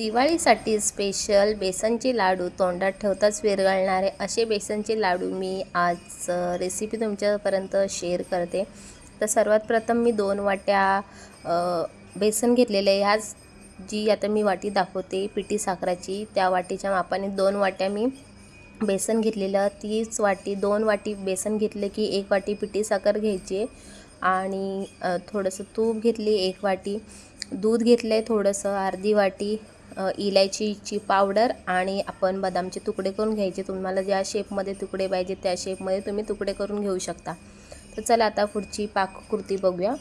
दिवाळीसाठी स्पेशल बेसनचे लाडू तोंडात ठेवताच विरघळणारे असे बेसनचे लाडू मी आज रेसिपी तुमच्यापर्यंत शेअर करते. तर सर्वात प्रथम मी दोन वाट्या बेसन घेतलेले आहे. ह्याच जी आता मी वाटी दाखवते पिठी साखराची त्या वाटीच्या मापाने दोन वाट्या मी बेसन घेतलेलं. तीच वाटी दोन वाटी बेसन घेतलं की एक वाटी पिठी साखर घ्यायची आणि थोडंसं तूप घेतली एक वाटी. दूध घेतलं आहे थोडंसं अर्धी वाटी. इलायचीची पावडर आणि आपण बदामचे तुकडे करून घ्यायचे. तुम्हाला ज्या शेपमध्ये तुकडे पाहिजे त्या शेपमध्ये तुम्ही तुकडे करून घेऊ शकता. तर चला आता पुढची पाककृती बघूया.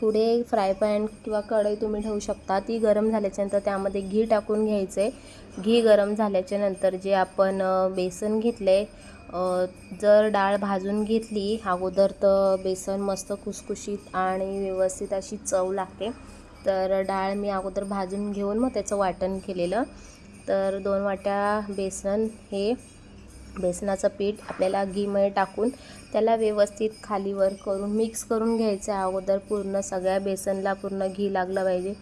पुढे फ्राय पॅन किंवा कढई तुम्ही ठेवू शकता. ती गरम झाल्याच्यानंतर त्यामध्ये घी टाकून घ्यायचं. आहे घी गरम झाल्याच्यानंतर जे आपण बेसन घेतलं जर डाळ भाजून घेतली अगोदर तर बेसन मस्त खुसखुशीत आणि व्यवस्थित अशी चव लागते. तर डाळ मी अगोदर भाजून घेऊन मग त्याचं वाटण केलेलं. तर दोन वाट्या बेसन हे बेसनाचं पीठ आपल्याला घीमध्ये टाकून त्याला व्यवस्थित खालीवर करून मिक्स करून घ्यायचं आहे अगोदर पूर्ण सगळ्या बेसनला पूर्ण घी लागलं पाहिजे.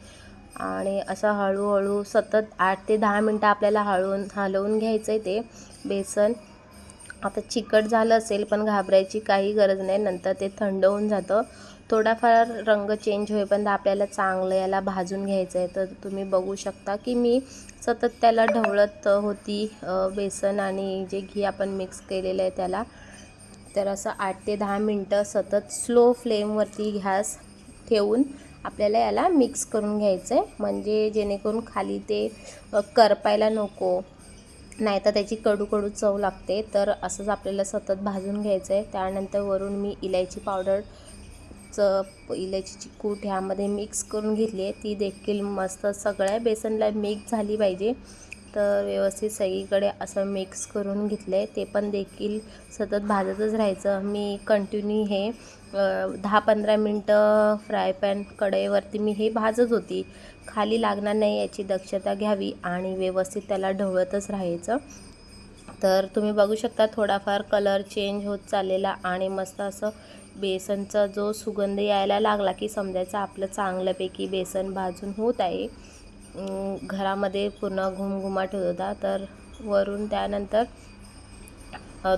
आणि असं हळूहळू सतत आठ ते दहा मिनटं आपल्याला हळवून हलवून घ्यायचं आहे ते बेसन. आता चिकट झालं असेल पण घाबरायची काही गरज नाही नंतर ते थंड होऊन जातं. थोडाफार रंग चेंज होईपर्यंत आपल्याला चांगलं याला भाजून घ्यायचं आहे तर तुम्ही बघू शकता की मी सतत त्याला ढवळत होती बेसन आणि जे घी आपण मिक्स केलेलं आहे त्याला. तर असं आठ ते दहा मिनटं सतत स्लो फ्लेमवरती गॅस ठेवून आपल्याला याला मिक्स करून घ्यायचं आहे म्हणजे जेणेकरून खाली ते करपायला नको नाही तर त्याची कडू कडू चव लागते. तर असंच आपल्याला सतत भाजून घ्यायचं आहे त्यानंतर वरून मी इलायची पावडर चप इलायचीची कूट ह्यामध्ये मिक्स करून घेतली आहे. ती देखील मस्त सगळ्या बेसनला मिक्स झाली पाहिजे. तर व्यवस्थित सगळीकडे असं मिक्स करून घेतलं आहे ते पण देखील सतत भाजतच राहायचं. मी कंटिन्यू हे दहा पंधरा मिनटं फ्राय पॅन कढईवरती मी हे भाजत होती. खाली लागणार नाही याची दक्षता घ्यावी आणि व्यवस्थित त्याला ढवळतच राहायचं. तर तुम्ही बघू शकता थोडाफार कलर चेंज होत चाललेला आणि मस्त असं बेसनचा जो सुगंध यायला लागला की समजायचं आपलं चांगल्यापैकी बेसन भाजून होत आहे. घरामध्ये पूर्ण घुमघुमाट होत होता. तर वरून त्यानंतर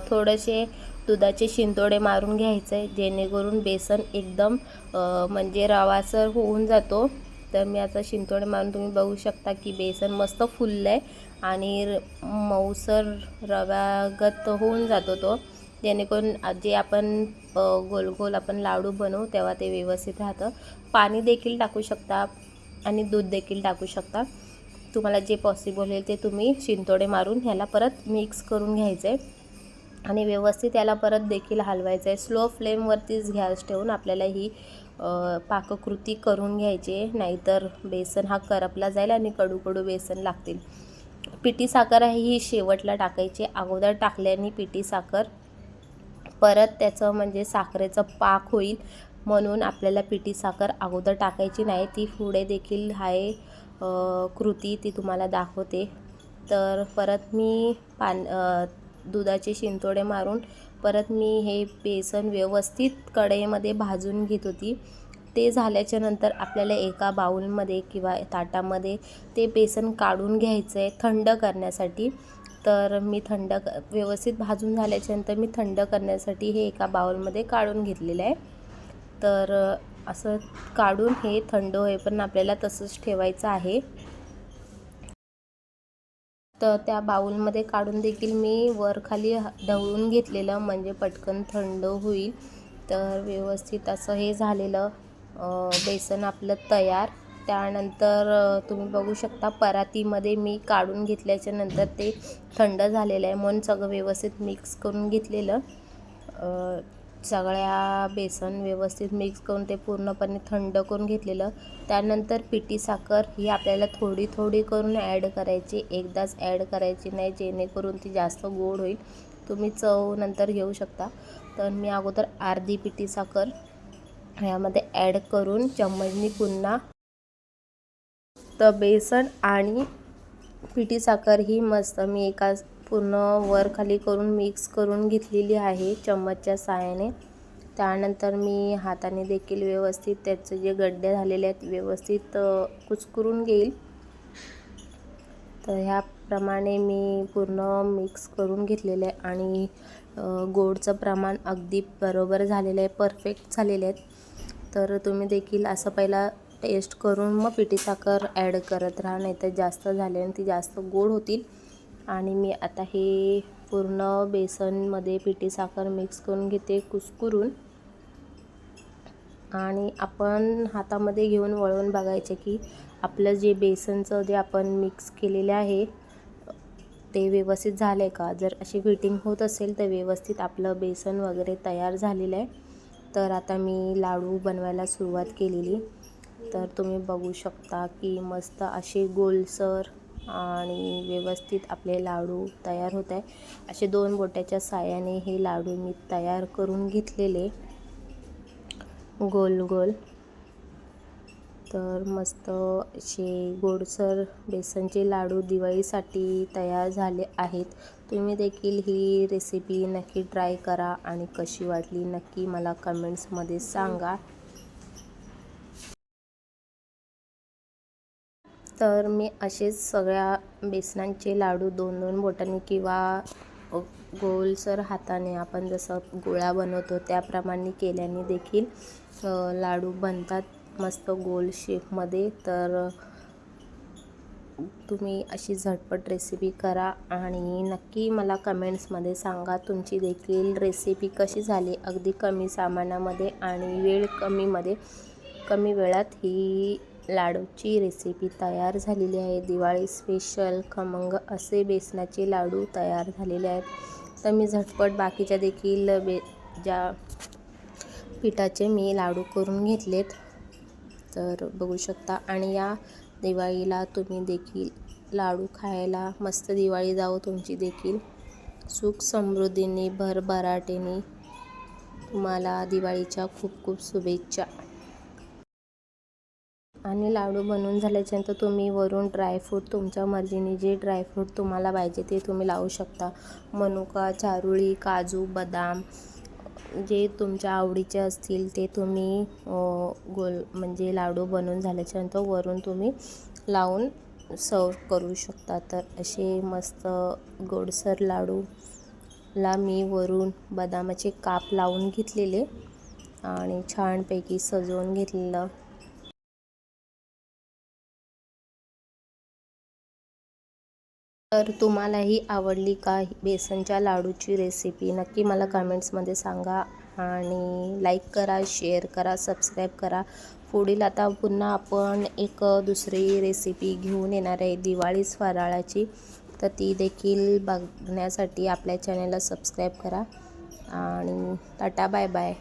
थोडेसे दुधाचे शिंतोडे मारून घ्यायचे जेणेकरून बेसन एकदम म्हणजे रवासर होऊन जातो. तर मी आता शिंतोडे मारून तुम्ही बघू शकता की बेसन मस्त फुललं आहे आणि मऊसर रव्यागत होऊन जातो तो. जेणेकरून जे आपण गोल गोल आपण लाडू बनवू तेव्हा ते व्यवस्थित राहतं. पाणी देखील टाकू शकता आणि दूध देखील टाकू शकता. तुम्हाला जे पॉसिबल होईल ते तुम्ही शिंतोडे मारून ह्याला परत मिक्स करून घ्यायचं. आहे आणि व्यवस्थित याला परत देखील हलवायचं. आहे स्लो फ्लेमवरतीच गॅस ठेवून आपल्याला ही पाककृती करून घ्यायची. आहे नाहीतर बेसन हा करपला जाईल आणि कडू कडू बेसन लागतील. पिठी साखर आहे ही शेवटला टाकायची. अगोदर टाकल्याने पिठी साखर परत त्याचं म्हणजे साखरेचं पाक होईल म्हणून आपल्याला पिठी साखर अगोदर टाकायची नाही. ती पुढे देखील आहे कृती ती तुम्हाला दाखवते. तर परत मी पान दुधाचे शिंतोडे मारून परत मी हे बेसन व्यवस्थित कढईमध्ये भाजून घेत होती. ते झाल्याच्यानंतर आपल्याला एका बाउलमध्ये किंवा ताटामध्ये ते बेसन काढून घ्यायचं आहे थंड करण्यासाठी. तर मी थंड क- व्यवस्थित भाजून झाल्याच्यानंतर मी थंड करण्यासाठी हे एका बाउलमध्ये काढून घेतलेलं आहे. तर असं काढून हे थंड होईपर्यंत आपल्याला तसंच ठेवायचं आहे. तर त्या बाउलमध्ये काढून देखील मी वर खाली ह- ढवळून घेतलेलं म्हणजे पटकन थंड होईल. तर व्यवस्थित असं हे झालेलं. बेसन आपलं तयार. त्यानंतर तुम्ही बघू शकता परातीमध्ये मी काढून घेतल्याच्या नंतर ते थंड झालेलं आहे. म्हणून सगळं व्यवस्थित मिक्स करून घेतलेलं. सगळ्या बेसन व्यवस्थित मिक्स करून ते पूर्णपणे थंड करून घेतलेलं. त्यानंतर पिठी साखर ही आपल्याला थोडी थोडी करून ॲड करायची. एकदाच ॲड करायची नाही जेणेकरून ती जास्त गोड होईल. तुम्ही चव नंतर घेऊ शकता. तर मी अगोदर अर्धी पिठी साखर ह्यामध्ये ॲड करून चम्मचनी पुन्हा तर बेसन आणि पिठी साखर ही मस्त मी एका पूर्ण वर खाली करून मिक्स करून घेतलेली आहे चम्मचच्या साहाय्याने. त्यानंतर मी हाताने देखील व्यवस्थित त्याचे जे गड्डे झालेले आहेत व्यवस्थित कुचकरून घेईल. तर ह्याप्रमाणे मी पूर्ण मिक्स करून घेतलेलं आहे आणि गोडचं प्रमाण अगदी बरोबर झालेलं आहे परफेक्ट झालेले आहेत तर तुम्ही देखील असं पहिला टेस्ट करून मग पिठी साखर ॲड करत राहा नाही तर जास्त झाले आणि ती जास्त गोड होतील. आणि मी आता हे पूर्ण बेसनमध्ये पिठी साखर मिक्स करून घेते कुसकुरून. आणि आपण हातामध्ये घेऊन वळून बघायचे की आपलं जे बेसनचं जे आपण मिक्स केलेलं आहे ते व्यवस्थित झालं आहे का? जर अशी फिटिंग होत असेल तर व्यवस्थित आपलं बेसन वगैरे तयार झालेलं आहे. तर आता मी लाडू बनवायला सुरुवात केलेली. तर तुम्ही बघू शकता की मस्त असे गोलसर आणि व्यवस्थित आपले लाडू तयार होत आहे असे दोन बोट्याच्या साह्याने हे लाडू मी तयार करून घेतलेले. गोल गोल. तर मस्त असे गोडसर बेसनचे लाडू दिवाळीसाठी तयार झाले आहेत. तुम्ही देखील ही रेसिपी नक्की ट्राय करा आणि कशी वाटली नक्की मला कमेंट्समध्ये सांगा. तर मी असेच सगळ्या बेसनांचे लाडू दोन दोन बोटांनी किंवा गोलसर हाताने आपण जसं गोळा बनवतो त्याप्रमाणे केल्याने देखील लाडू बनतात. मस्त गोल शेपमध्ये तर तुम्ही अशी झटपट रेसिपी करा आणि नक्की मला कमेंट्समध्ये सांगा तुमची देखील रेसिपी कशी झाली. अगदी कमी सामानामध्ये आणि वेळ कमीमध्ये. कमी वेळात ही लाडूची रेसिपी तयार झालेली आहे. दिवाळी स्पेशल खमंग असे बेसनाचे लाडू तयार झालेले आहेत. तर मी झटपट बाकीच्या देखील बे ज्या पिठाचे मी लाडू करून घेतलेत. तर बघू शकता. आणि या दिवाळीला तुम्ही देखील लाडू खायला मस्त दिवाळी जावो तुमची देखील. सुख समृद्धीने भरभराटेने तुम्हाला दिवाळीच्या खूप खूप शुभेच्छा. आणि लाडू बनवून झाल्याच्यानंतर तुम्ही वरून ड्रायफ्रूट तुमच्या मर्जीने जे ड्रायफ्रूट तुम्हाला पाहिजे ते तुम्ही लावू शकता. मनुका चारुळी काजू बदाम जे तुमच्या आवडीचे असतील ते तुम्ही गोल म्हणजे लाडू बनवून झाल्याच्यानंतर वरून तुम्ही लावून सर्व करू शकता. तर असे मस्त गोडसर लाडूला मी वरून बदामाचे काप लावून घेतलेले आणि छानपैकी सजवून घेतलेलं. तर तुम्हालाही आवडली का बेसनच्या लाडूची रेसिपी नक्की मला कमेंट्समध्ये सांगा आणि लाईक करा शेअर करा सबस्क्राईब करा. पुढील आता पुन्हा आपण एक दुसरी रेसिपी घेऊन येणार आहे दिवाळीच फराळाची. तर ती देखील बघण्यासाठी आपल्या चॅनलला सबस्क्राईब करा. आणि टाटा बाय बाय